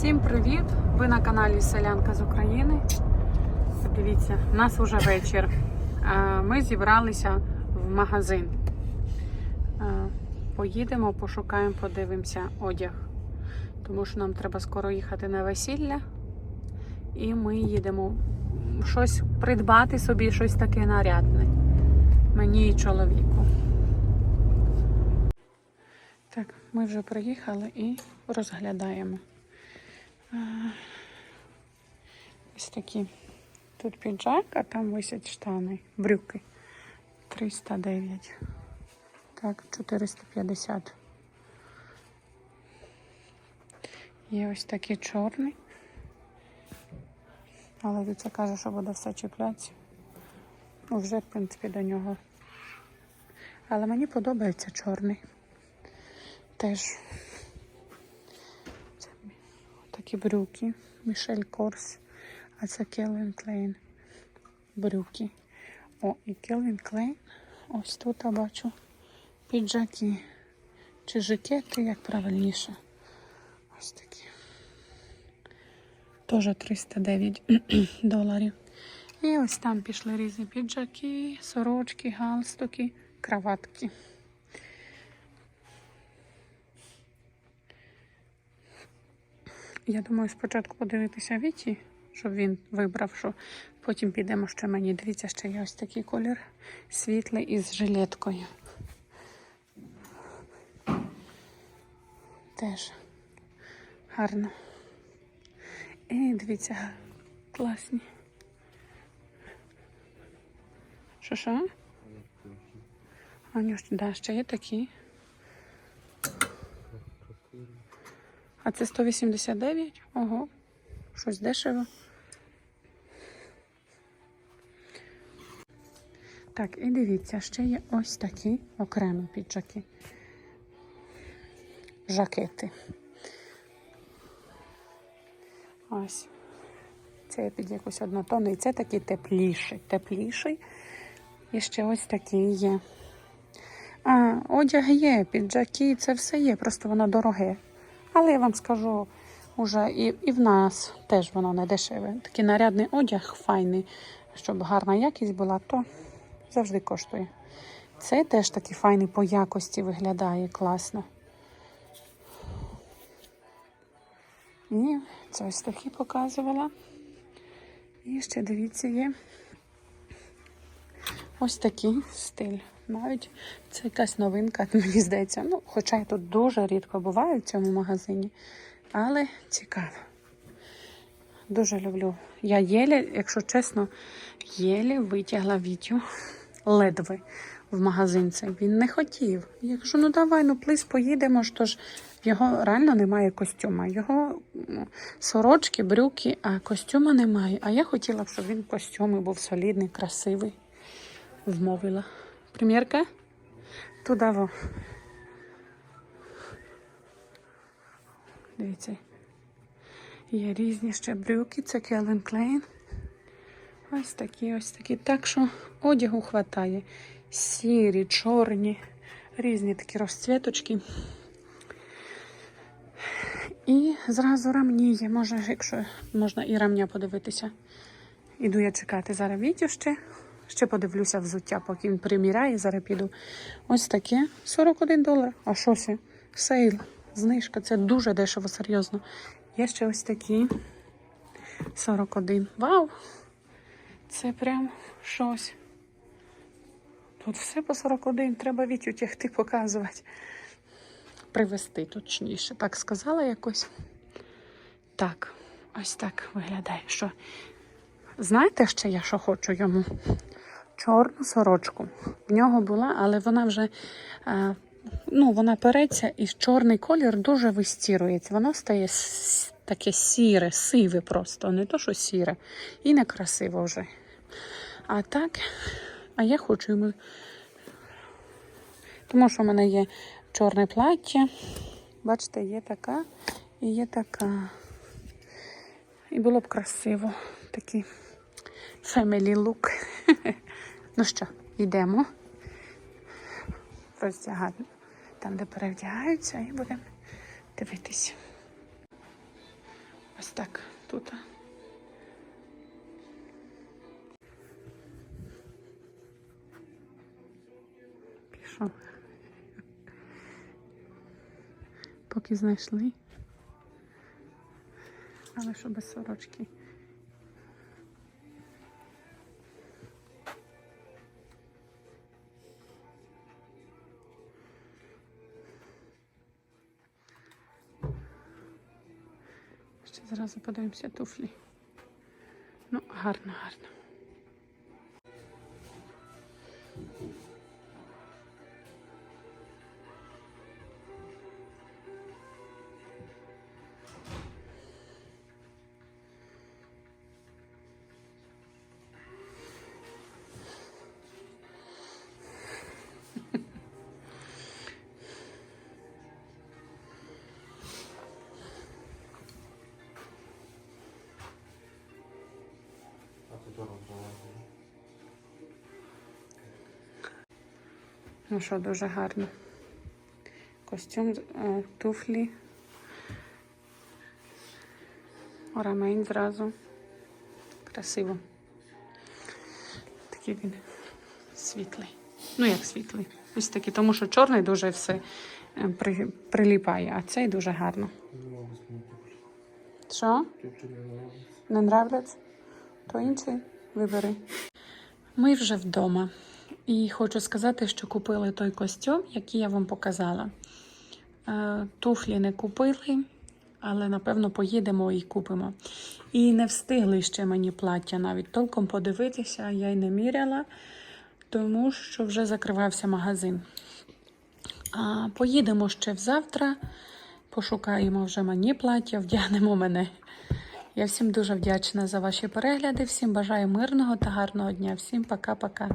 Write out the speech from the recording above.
Всім привіт! Ви на каналі Селянка з України. Дивіться, у нас вже вечір. Ми зібралися в магазин. Поїдемо, пошукаємо, подивимося одяг. Тому що нам треба скоро їхати на весілля. І ми їдемо щось придбати собі, щось таке нарядне. Мені і чоловіку. Так, ми вже приїхали і розглядаємо. Ось такі. Тут піджак, а там висять штани, брюки. 309. Так, 450. Є ось такий чорний. Але Віця каже, що буде все чіплятися. Вже, в принципі, до нього. Але мені подобається чорний. Теж такі брюки. Мішель Корс. А це Келвін Клейн. Брюки. О, і Келвін Клейн. Ось тут я бачу піджаки. Чи жакети, як правильніше. Ось такі. Теж 309 доларів. І ось там пішли різні піджаки, сорочки, галстуки, краватки. Я думаю, спочатку подивитися Віті, щоб він вибрав, що потім підемо ще мені. Дивіться, ще є ось такий колір світлий із жилеткою. Теж гарно. І дивіться, класні. Що що? А ні, да, ще є такі. А це 189? Ого, щось дешево. Так, і дивіться, ще є ось такі окремі піджаки. Жакети. Ось. Це я під якусь однотонний. Це такий тепліший. Тепліший. І ще ось такий є. А, одяг є, піджаки, це все є, просто воно дороге. Але я вам скажу, уже і, і в нас теж воно не дешеве. Такий нарядний одяг файний, щоб гарна якість була, то завжди коштує. Це теж такий файний по якості виглядає класно. І це ось такі показувала. І ще дивіться, є ось такий стиль. Навіть це якась новинка, мені здається. Ну, хоча я тут дуже рідко буваю в цьому магазині, але цікаво. Дуже люблю. Я єлі, якщо чесно, єлі витягла Вітю ледве в магазин цей. Він не хотів. Я кажу, ну давай, ну плиз поїдемо. то ж його реально немає костюма. Його сорочки, брюки, а костюма немає. А я хотіла б, щоб він в костюмі був солідний, красивий. Вмовила. Примірка? Туди во. Дивіться. Є різні ще брюки, це Келвін Клейн. Ось такі, ось такі. Так що одягу хватає. Сірі, чорні, різні такі розцвіточки. І зразу рамні є. Може, якщо можна і рамня подивитися. Іду я чекати зараз відео ще. Ще подивлюся взуття, поки він приміряє, зараз піду. Ось таке 41 долар. А що це? Сейл, знижка. Це дуже дешево, серйозно. Є ще ось такі 41. Вау! Це прям щось. Тут все по 41. Треба Вітю тягти показувати. Привезти точніше. Так сказала якось. Так, ось так виглядає. Що? Знаєте ще я що хочу йому? Чорну сорочку. В нього була, але вона вже е, ну, вона переться і чорний колір дуже вистірується. Воно стає таке сіре, сиве просто, не то, що сіре. І некрасиво вже. А так, а я хочу йому. Тому що в мене є чорне плаття. Бачите, є така і є така. І було б красиво. Такий family look. ну що, йдемо роздягати там, де перевдягаються, і будемо дивитися. Ось так тут. Пішов. Поки знайшли. Але що без сорочки. Зразу подивимося туфлі. Ну, гарно, гарно. Ну що, дуже гарно. Костюм, е, туфлі. Ремень зразу. Красиво. Такий він світлий. Ну, як світлий. Ось такий, тому що чорний дуже все е, при, приліпає, а цей дуже гарно. Що? Не нравиться. То інший. Ми вже вдома. І хочу сказати, що купили той костюм, який я вам показала. Е, Туфлі не купили, але напевно поїдемо і купимо. І не встигли ще мені плаття навіть толком подивитися, я й не міряла, тому що вже закривався магазин. А поїдемо ще завтра, пошукаємо вже мені плаття, вдягнемо мене. Я всім дуже вдячна за ваші перегляди. Всім бажаю мирного та гарного дня. Всім пока-пока.